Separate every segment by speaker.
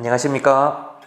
Speaker 1: 안녕하십니까.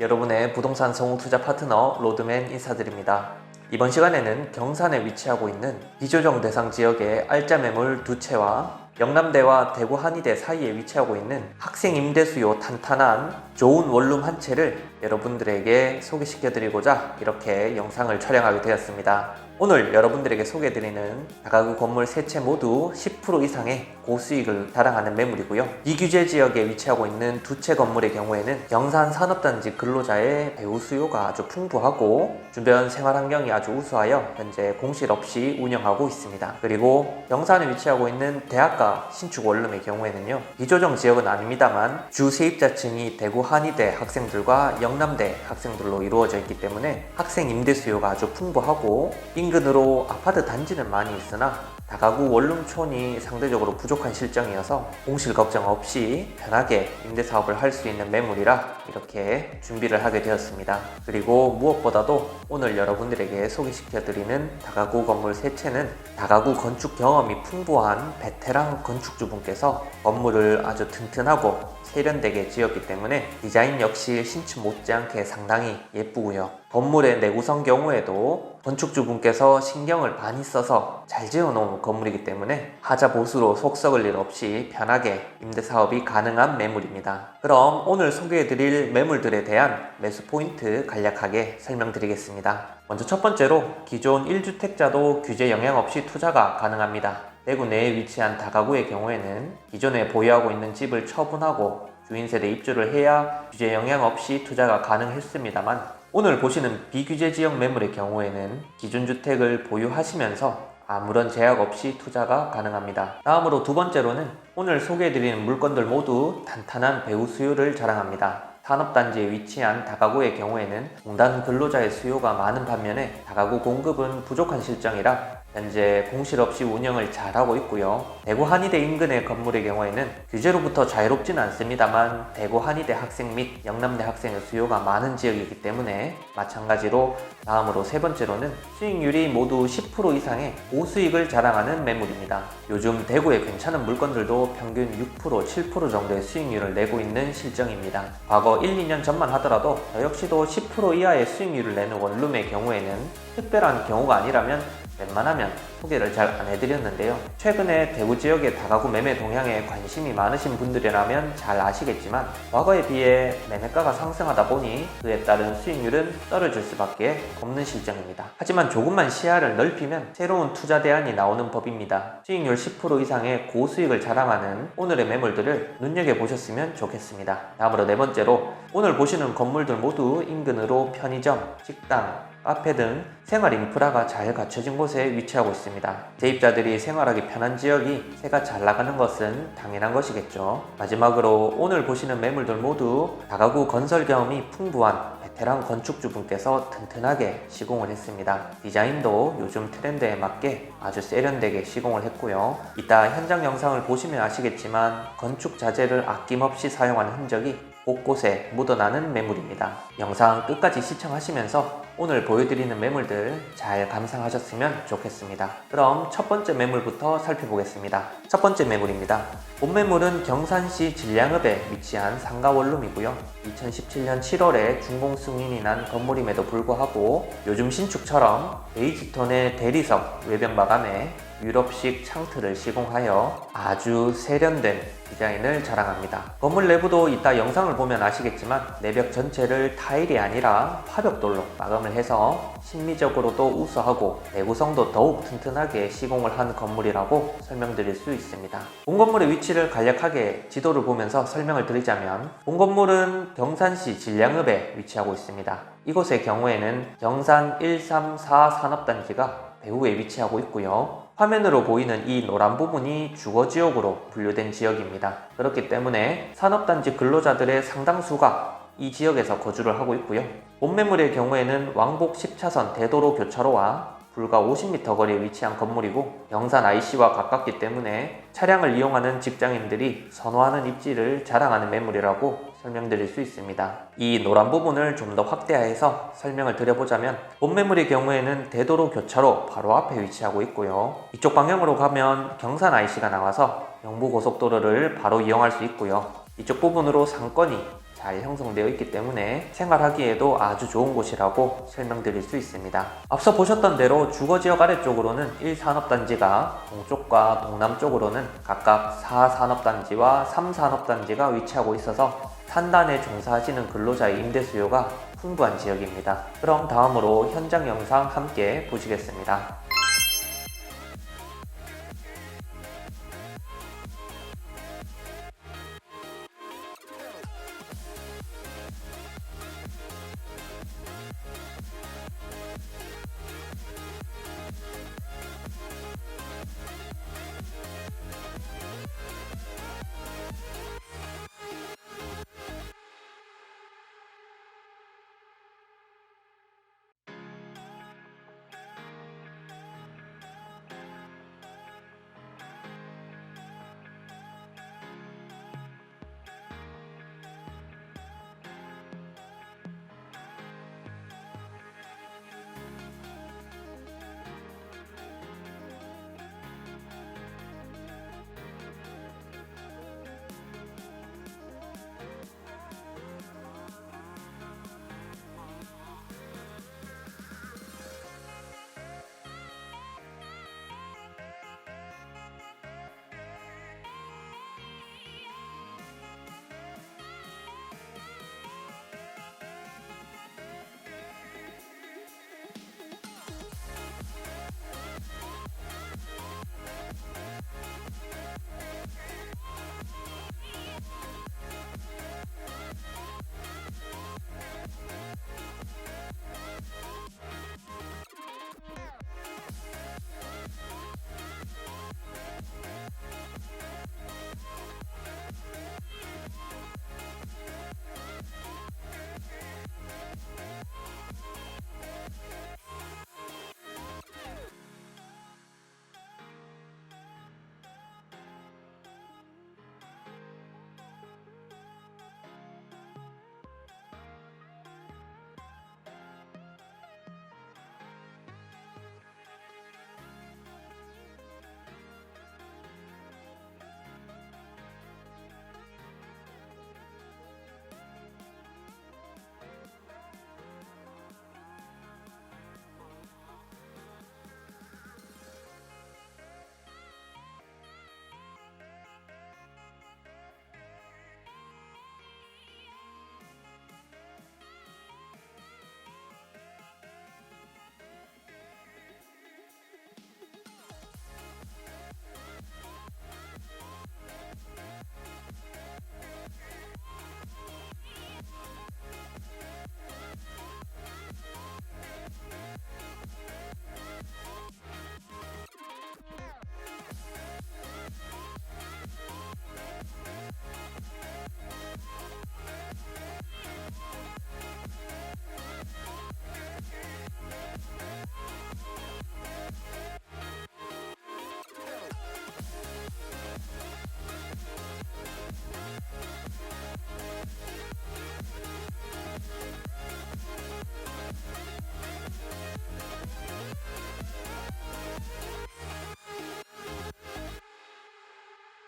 Speaker 1: 여러분의 부동산 성우 투자 파트너 로드맨 인사드립니다. 이번 시간에는 경산에 위치하고 있는 비조정 대상 지역의 알짜 매물 두 채와 영남대와 대구 한의대 사이에 위치하고 있는 학생 임대 수요 탄탄한 좋은 원룸 한 채를 여러분들에게 소개시켜 드리고자 이렇게 영상을 촬영하게 되었습니다. 오늘 여러분들에게 소개해드리는 다가구 건물 세 채 모두 10% 이상의 고수익을 자랑하는 매물이고요. 비규제 지역에 위치하고 있는 두 채 건물의 경우에는 영산 산업단지 근로자의 배우 수요가 아주 풍부하고 주변 생활 환경이 아주 우수하여 현재 공실 없이 운영하고 있습니다. 그리고 영산에 위치하고 있는 대학가 신축 원룸의 경우에는요. 비조정 지역은 아닙니다만 주 세입자층이 대구 한의대 학생들과 영남대 학생들로 이루어져 있기 때문에 학생 임대 수요가 아주 풍부하고 인 근으로 아파트 단지는 많이 있으나 다가구 원룸촌이 상대적으로 부족한 실정이어서 공실 걱정 없이 편하게 임대 사업을 할 수 있는 매물이라 이렇게 준비를 하게 되었습니다. 그리고 무엇보다도 오늘 여러분들에게 소개시켜드리는 다가구 건물 세 채는 다가구 건축 경험이 풍부한 베테랑 건축주분께서 건물을 아주 튼튼하고 세련되게 지었기 때문에 디자인 역시 신축 못지않게 상당히 예쁘고요. 건물의 내구성 경우에도 건축주분께서 신경을 많이 써서 잘 지어놓은 건물이기 때문에 하자 보수로 속 썩을 일 없이 편하게 임대 사업이 가능한 매물입니다. 그럼 오늘 소개해드릴 매물들에 대한 매수 포인트 간략하게 설명드리겠습니다. 먼저 첫 번째로 기존 1주택자도 규제 영향 없이 투자가 가능합니다. 대구 내에 위치한 다가구의 경우에는 기존에 보유하고 있는 집을 처분하고 주인 세대 입주를 해야 규제 영향 없이 투자가 가능했습니다만 오늘 보시는 비규제 지역 매물의 경우에는 기존 주택을 보유하시면서 아무런 제약 없이 투자가 가능합니다. 다음으로 두 번째로는 오늘 소개해드리는 물건들 모두 탄탄한 배우 수요를 자랑합니다. 산업단지에 위치한 다가구의 경우에는 공단 근로자의 수요가 많은 반면에 다가구 공급은 부족한 실정이라 현재 공실 없이 운영을 잘하고 있고요. 대구 한의대 인근의 건물의 경우에는 규제로부터 자유롭지는 않습니다만 대구 한의대 학생 및 영남대 학생의 수요가 많은 지역이기 때문에 마찬가지로 다음으로 세 번째로는 수익률이 모두 10% 이상의 고수익을 자랑하는 매물입니다. 요즘 대구의 괜찮은 물건들도 평균 6% 7% 정도의 수익률을 내고 있는 실정입니다. 과거 1, 2년 전만 하더라도 저 역시도 10% 이하의 수익률을 내는 원룸의 경우에는 특별한 경우가 아니라면 웬만하면 소개를 잘 안 해드렸는데요. 최근에 대구 지역의 다가구 매매 동향에 관심이 많으신 분들이라면 잘 아시겠지만 과거에 비해 매매가가 상승하다 보니 그에 따른 수익률은 떨어질 수밖에 없는 실정입니다. 하지만 조금만 시야를 넓히면 새로운 투자 대안이 나오는 법입니다. 수익률 10% 이상의 고수익을 자랑하는 오늘의 매물들을 눈여겨보셨으면 좋겠습니다. 다음으로 네 번째로 오늘 보시는 건물들 모두 인근으로 편의점, 식당, 카페 등 생활 인프라가 잘 갖춰진 곳에 위치하고 있습니다. 세입자들이 생활하기 편한 지역이 새가 잘 나가는 것은 당연한 것이겠죠. 마지막으로 오늘 보시는 매물들 모두 다가구 건설 경험이 풍부한 베테랑 건축주분께서 튼튼하게 시공을 했습니다. 디자인도 요즘 트렌드에 맞게 아주 세련되게 시공을 했고요. 이따 현장 영상을 보시면 아시겠지만 건축 자재를 아낌없이 사용하는 흔적이 곳곳에 묻어나는 매물입니다. 영상 끝까지 시청하시면서 오늘 보여드리는 매물들 잘 감상하셨으면 좋겠습니다. 그럼 첫 번째 매물부터 살펴보겠습니다. 첫 번째 매물입니다. 본 매물은 경산시 진량읍에 위치한 상가 원룸이고요. 2017년 7월에 준공 승인이 난 건물임에도 불구하고 요즘 신축처럼 베이지톤의 대리석 외벽 마감에 유럽식 창틀을 시공하여 아주 세련된 디자인을 자랑합니다. 건물 내부도 이따 영상을 보면 아시겠지만 내벽 전체를 타일이 아니라 화벽돌로 마감을 해서 심미적으로도 우수하고 내구성도 더욱 튼튼하게 시공을 한 건물이라고 설명드릴 수 있습니다. 본 건물의 위치를 간략하게 지도를 보면서 설명을 드리자면 본 건물은 경산시 진량읍에 위치하고 있습니다. 이곳의 경우에는 경산 134 산업단지가 배후에 위치하고 있고요. 화면으로 보이는 이 노란 부분이 주거지역으로 분류된 지역입니다. 그렇기 때문에 산업단지 근로자들의 상당수가 이 지역에서 거주를 하고 있고요. 본 매물의 경우에는 왕복 10차선 대도로 교차로와 불과 50m 거리에 위치한 건물이고 영산 IC와 가깝기 때문에 차량을 이용하는 직장인들이 선호하는 입지를 자랑하는 매물이라고 설명드릴 수 있습니다. 이 노란 부분을 좀 더 확대해서 설명을 드려보자면 본 매물의 경우에는 대도로 교차로 바로 앞에 위치하고 있고요. 이쪽 방향으로 가면 경산 IC가 나와서 영부고속도로를 바로 이용할 수 있고요. 이쪽 부분으로 상권이 잘 형성되어 있기 때문에 생활하기에도 아주 좋은 곳이라고 설명드릴 수 있습니다. 앞서 보셨던 대로 주거 지역 아래쪽으로는 1산업단지가 동쪽과 동남쪽으로는 각각 4산업단지와 3산업단지가 위치하고 있어서 산단에 종사하시는 근로자의 임대 수요가 풍부한 지역입니다. 그럼 다음으로 현장 영상 함께 보시겠습니다.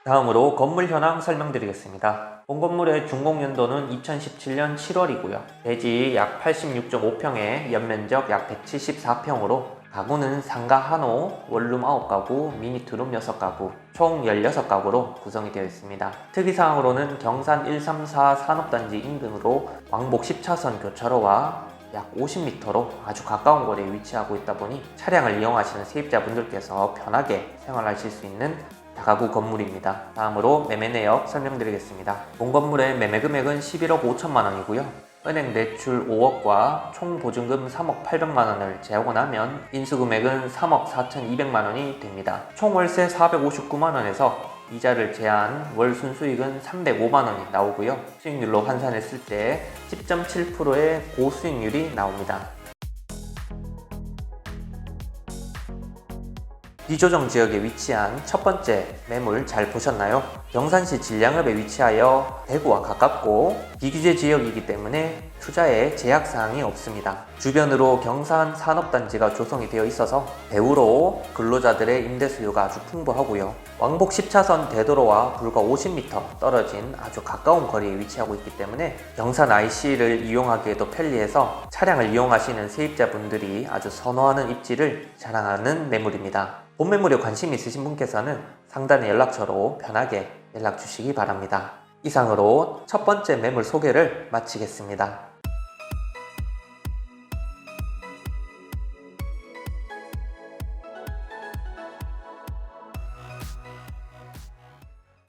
Speaker 1: 다음으로 건물 현황 설명드리겠습니다. 본 건물의 준공 연도는 2017년 7월이고요. 대지 약 86.5평에 연면적 약 174평으로 가구는 상가 한호, 원룸 9가구, 미니투룸 6가구, 총 16가구로 구성이 되어 있습니다. 특이사항으로는 경산 134 산업단지 인근으로 왕복 10차선 교차로와 약 50m로 아주 가까운 거리에 위치하고 있다 보니 차량을 이용하시는 세입자분들께서 편하게 생활하실 수 있는 다가구 건물입니다. 다음으로 매매 내역 설명드리겠습니다. 본 건물의 매매 금액은 11억 5천만 원이고요. 은행 대출 5억과 총 보증금 3억 800만 원을 제하고 나면 인수 금액은 3억 4,200만 원이 됩니다. 총 월세 459만 원에서 이자를 제한 월 순수익은 305만 원이 나오고요. 수익률로 환산했을 때 10.7%의 고수익률이 나옵니다. 비조정 지역에 위치한 첫 번째 매물 잘 보셨나요? 경산시 진량읍에 위치하여 대구와 가깝고 비규제 지역이기 때문에 투자에 제약사항이 없습니다. 주변으로 경산 산업단지가 조성이 되어 있어서 배후로 근로자들의 임대 수요가 아주 풍부하고요. 왕복 10차선 대도로와 불과 50m 떨어진 아주 가까운 거리에 위치하고 있기 때문에 경산 IC를 이용하기에도 편리해서 차량을 이용하시는 세입자분들이 아주 선호하는 입지를 자랑하는 매물입니다. 본 매물에 관심 있으신 분께서는 상단의 연락처로 편하게 연락 주시기 바랍니다. 이상으로 첫 번째 매물 소개를 마치겠습니다.